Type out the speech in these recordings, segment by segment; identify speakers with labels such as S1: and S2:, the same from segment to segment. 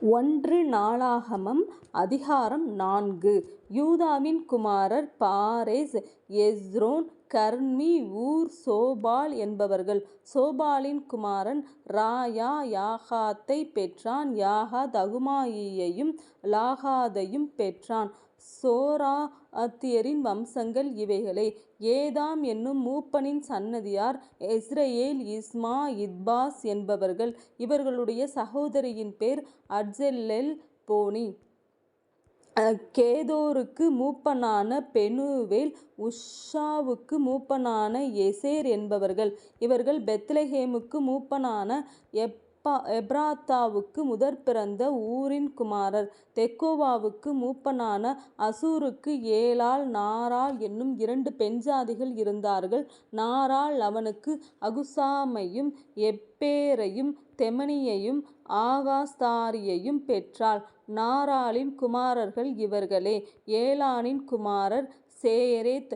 S1: ஒன்று நாளாகமம் அதிகாரம் நான்கு. யூதாவின் குமாரர் பாரேஸ் எஸ்ரோன் கர்மி ஊர் சோபால் என்பவர்கள். சோபாலின் குமாரன் ராயா யாகாத்தைப் பெற்றான் யாகாத் அகுமாயியையும் லாகாதையும் பெற்றான். சோரா அத்தியரின் வம்சங்கள் இவைகளே. ஏதாம் என்னும் மூப்பனின் சன்னதியார் எஸ்ரயேல் இஸ்மா இத்பாஸ் என்பவர்கள். இவர்களுடைய சகோதரியின் பேர் அட்செலெல் போனி. கேதோருக்கு மூப்பனான பெனூவேல் உஷாவுக்கு மூப்பனான எசேர் என்பவர்கள். இவர்கள் பெத்லெகேமுக்கு மூப்பனான எப்ராத்தாவுக்கு முதற் பிறந்த ஊரின் குமாரர். தெக்கோவாவுக்கு மூப்பனான அசூருக்கு ஏலாள் நாராள் என்னும் இரண்டு பெண்ஜாதிகள் இருந்தார்கள். நாராள் அவனுக்கு அகுசாமையும் எப்பேரையும் தெமனியையும் ஆகாஸ்தாரியையும் பெற்றாள். நாராளின் குமாரர்கள் இவர்களே. ஏலானின் குமாரர் சேரேத்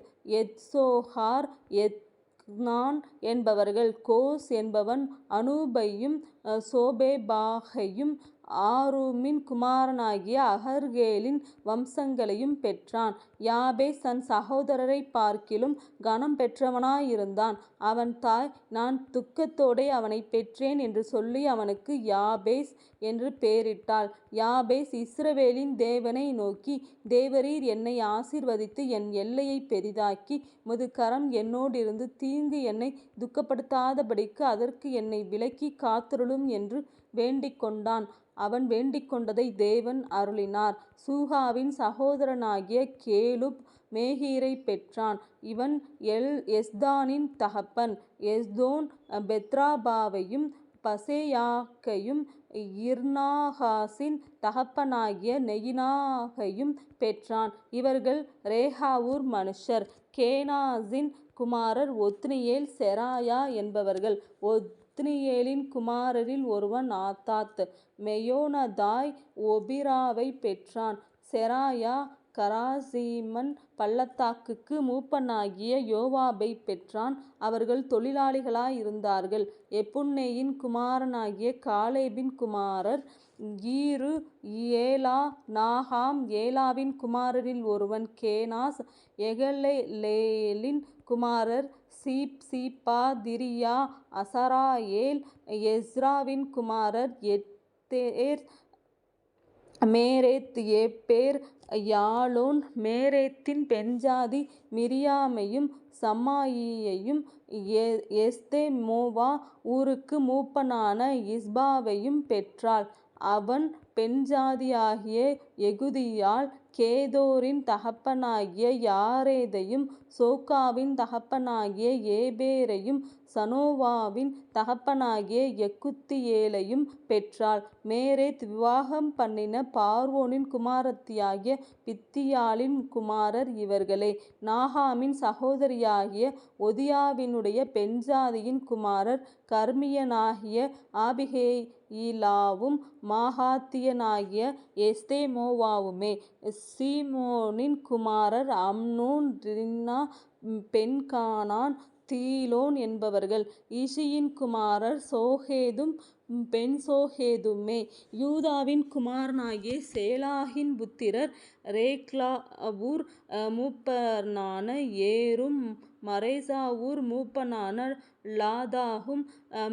S1: எத் நான் என்பவர்கள். கோஸ் என்பவன் அனூபையும் சோபேபாகையும் ஆரூமின் குமாரனாகிய அகர்கேலின் வம்சங்களையும் பெற்றான். யாபேஸ் தன் சகோதரரைப் பார்க்கிலும் கனம் பெற்றவனாயிருந்தான். அவன் தாய் நான் துக்கத்தோடே அவனைப் பெற்றேன் என்று சொல்லி அவனுக்கு யாபேஸ் என்று பெயரிட்டாள். யாபேஸ் இஸ்ரவேலின் தேவனை நோக்கி தேவரீர் என்னை ஆசீர்வதித்து என் எல்லையைப் பெரிதாக்கி உமது கரம் என்னோடிருந்து தீங்கு என்னைத் துக்கப்படுத்தாதபடிக்கு அதற்கு என்னை விலக்கிக் காத்தருளும் என்று வேண்டிக்கொண்டான். அவன் வேண்டிக்கொண்டதை தேவன் அருளினார். சூகாவின் சகோதரனாகிய கேலுப் மேகீரைப் பெற்றான். இவன் எல் எஸ்தானின் தகப்பன். எஸ்தோன் பெத்ராபாவையும் பசேயாக்கையும் இர்னாஹாஸின் தகப்பனாகிய நெயினாகையும் பெற்றான். இவர்கள் ரேஹாவூர் மனுஷர். கேனாசின் குமாரர் ஒத்னியேல் செராயா என்பவர்கள். ஒத் ஒத்னியேலின் குமாரரில் ஒருவன் ஆத்தாத். மெயோனதாய் ஒபிராவைப் பெற்றான். செராயா கராசீமன் பள்ளத்தாக்குக்கு மூப்பனாகிய யோவாபை பெற்றான். அவர்கள் தொழிலாளிகளாயிருந்தார்கள். எப்புன்னேயின் குமாரனாகிய காலேபின் குமாரர் ஈரு ஏலா நாகாம். ஏலாவின் குமாரரில் ஒருவன் கேனாஸ். எகலெயேலின் குமாரர் சீப் சீப்பா திரியா அசராயேல். எஸ்ராவின் குமாரர் எத்தேர் மேரேத் எப்பேர் யாலோன். மேரேத்தின் பெண்ஜாதி மிரியாமையும் சம்மாயியையும் எஸ்தெமொவா ஊருக்கு மூப்பனான இஸ்பாவையும் பெற்றாள். அவன் பெண்ஜாதியாகிய எகுதியால் கேதோரின் தகப்பனாகிய யாரேதையும் சோக்காவின் தகப்பனாகிய ஏபேரையும் சனோவாவின் தகப்பனாகிய எக்குத்தியேலையும் பெற்றாள். மேரேத் விவாகம்பண்ணின பார்வோனின் குமாரத்தியாகிய பித்தியாளின் குமாரர் இவர்களே. நாகாமின் சகோதரியாகிய ஒதியாவினுடைய பெண்ஜாதியின் குமாரர் கர்மியனாகிய ஆபிகெயிலாவும் மாகாத்தியனாகிய எஸ்தேமோவாவுமே சீமோனின் குமாரர் அம்னோன் ரின்னா பென்கானான் தீலோன் என்பவர்கள். இஷியின் குமாரர் சோகேதும் பென்சோஹேதுமே யூதாவின் குமாரனாகிய சேலாகின் புத்திரர் ரேக்லாவூர் மூப்பனான ஏரும் மரேசாவூர் மூப்பனான லாதாகும்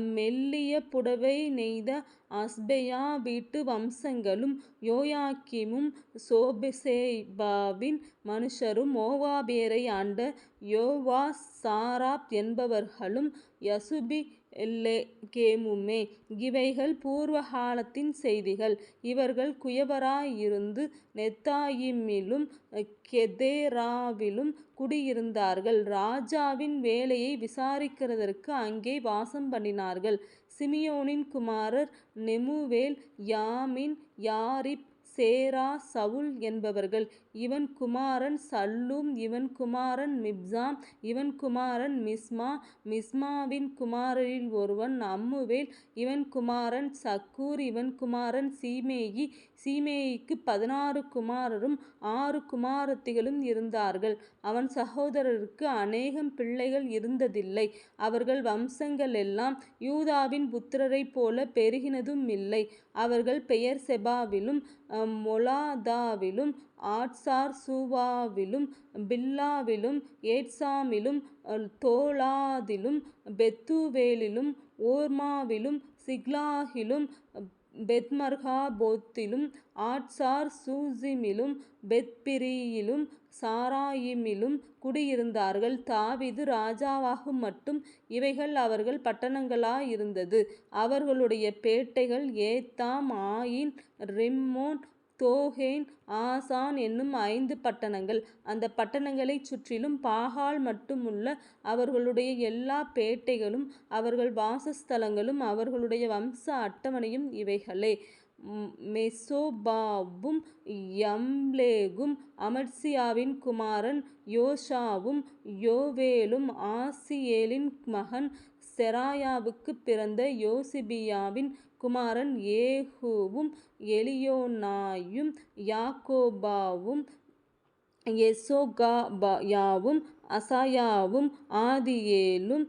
S1: மெல்லிய புடவை நெய்த அஸ்பெயா வீட்டு வம்சங்களும் யோயாக்கிமும் சோபெசேபாவின் மனுஷரும் மோவாபியரை ஆண்ட யோவா சாராப் என்பவர்களும் யசுபி யசுபிலெகேமுமே. இவைகள் பூர்வகாலத்தின் செய்திகள். இவர்கள் குயவராயிருந்து நெத்தாயிமிலும் கெதேராவிலும் குடியிருந்தார்கள். ராஜாவின் வேலையை விசாரிக்கிறதற்கு அங்கே வாசம் பண்ணினார்கள் சிமியோனின் குமாரர் நெமுவேல் யாமின் யாரிப் சேரா சவுல் என்பவர்கள். இவன் குமாரன் சல்லூம் இவன் குமாரன் மிப்சாம் இவன் குமாரன் மிஸ்மா. மிஸ்மாவின் குமாரரில் ஒருவன் அம்முவேல் இவன் குமாரன் சக்கூர் இவன் குமாரன் சீமேயி. சீமேயிக்கு பதினாறு குமாரரும் ஆறு குமாரத்திகளும் இருந்தார்கள். அவன் சகோதரருக்கு அநேகம் பிள்ளைகள் இருந்ததில்லை. அவர்கள் வம்சங்களெல்லாம் யூதாவின் புத்திரரைப் போல பெருகினதும் இல்லை அவர்கள் பெயர் செபாவிலும் மொலாதாவிலும் ஆட்சார் சூவாவிலும் பில்லாவிலும் ஏட்சாமிலும் தோலாதிலும் பெத்துவேலிலும் ஓர்மாவிலும் சிக்லாகிலும் பெத்மர்காபோத்திலும் ஆட்சார் சூசிமிலும் பெத்பிரியிலும் சாராயிமிலும் குடியிருந்தார்கள். தாவீது ராஜாவாகுமட்டும் இவைகள் அவர்கள் பட்டணங்களாயிருந்தது. அவர்களுடைய பேட்டைகள் ஏத்தாம் ஆயின் ரிம்மோன் தோஹேன் ஆசான் என்னும் ஐந்து பட்டணங்கள். அந்த பட்டணங்களைச் சுற்றிலும் பாகால் மட்டுமுள்ள அவர்களுடைய எல்லா பேட்டைகளும் அவர்கள் வாசஸ்தலங்களும் அவர்களுடைய வம்ச அட்டவணையும் இவைகளே. மெசோபாவும் யம்லேகும் அமர்சியாவின் குமாரன் யோஷாவும் யோவேலும் ஆசியேலின் மகன் செராயாவுக்குப் பிறந்த யோசிபியாவின் குமாரன் ஏகூவும் எலியோனாயும் யாக்கோபாவும் எசோகாபாயாவும் அசாயாவும் ஆதியேலும்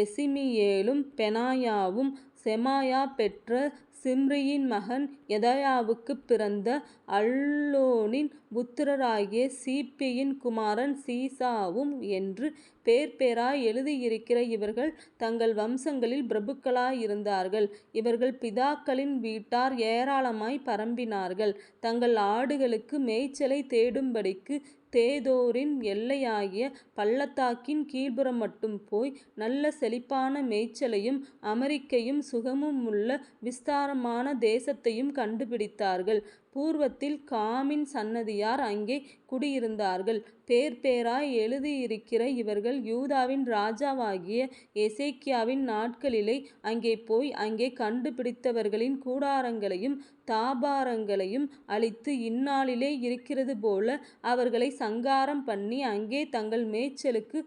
S1: எசிமியேலும் பெனாயாவும் செமாயா பெற்ற சிம்ரியின் மகன் யெதாயாவுக்குப் பிறந்த அல்லோனின் புத்திரராகிய சிபியின் குமாரன் சீசாவும் என்று பேர்பேராய் எழுதியிருக்கிற இவர்கள் தங்கள் வம்சங்களில் பிரபுக்களாயிருந்தார்கள். இவர்கள் பிதாக்களின் வீட்டார் ஏராளமாய்ப் பரம்பினார்கள். தங்கள் ஆடுகளுக்கு மேய்ச்சலைத் தேடும்படிக்கு தேதோரின் எல்லையாகிய பள்ளத்தாக்கின் கீழ்ப்புறமட்டும் போய் நல்ல செழிப்பான மேய்ச்சலையும் அமரிக்கையும் சுகமுமுள்ள விஸ்தாரமான தேசத்தையும் கண்டுபிடித்தார்கள். பூர்வத்தில் காமின் சன்னதியார் அங்கே குடியிருந்தார்கள். பேர் பேராய் எழுதியிருக்கிற இவர்கள் யூதாவின் ராஜாவாகிய எசேக்கியாவின் நாட்களிலே அங்கே போய் அங்கே கண்டுபிடித்தவர்களின் கூடாரங்களையும் தாபாரங்களையும் அழித்து இந்நாளிலே இருக்கிறதுபோல அவர்களைச் சங்காரம் பண்ணி அங்கே தங்கள் மேய்ச்சலுக்கு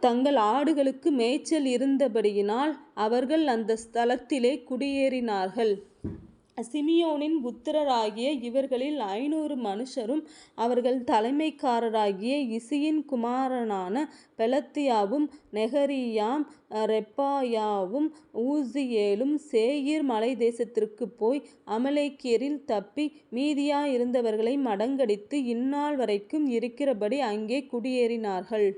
S1: தங்கள் ஆடுகளுக்கு மேய்ச்சல் இருந்தபடியினால் அவர்கள் அந்த ஸ்தலத்திலே குடியேறினார்கள். சிமியோனின் புத்திரராகிய இவர்களில் ஐநூறு மனுஷரும் அவர்கள் தலைமைக்காரராகிய இசியின் குமாரனான பெலத்தியாவும் நெகரியாம் ரெப்பாயாவும் ஊசியேலும் சேயீர் தேசத்திற்கு போய் அமலேக்கியரில் தப்பி மீதியாயிருந்தவர்களை மடங்கடித்து இந்நாள் வரைக்கும் இருக்கிறபடி அங்கே குடியேறினார்கள்.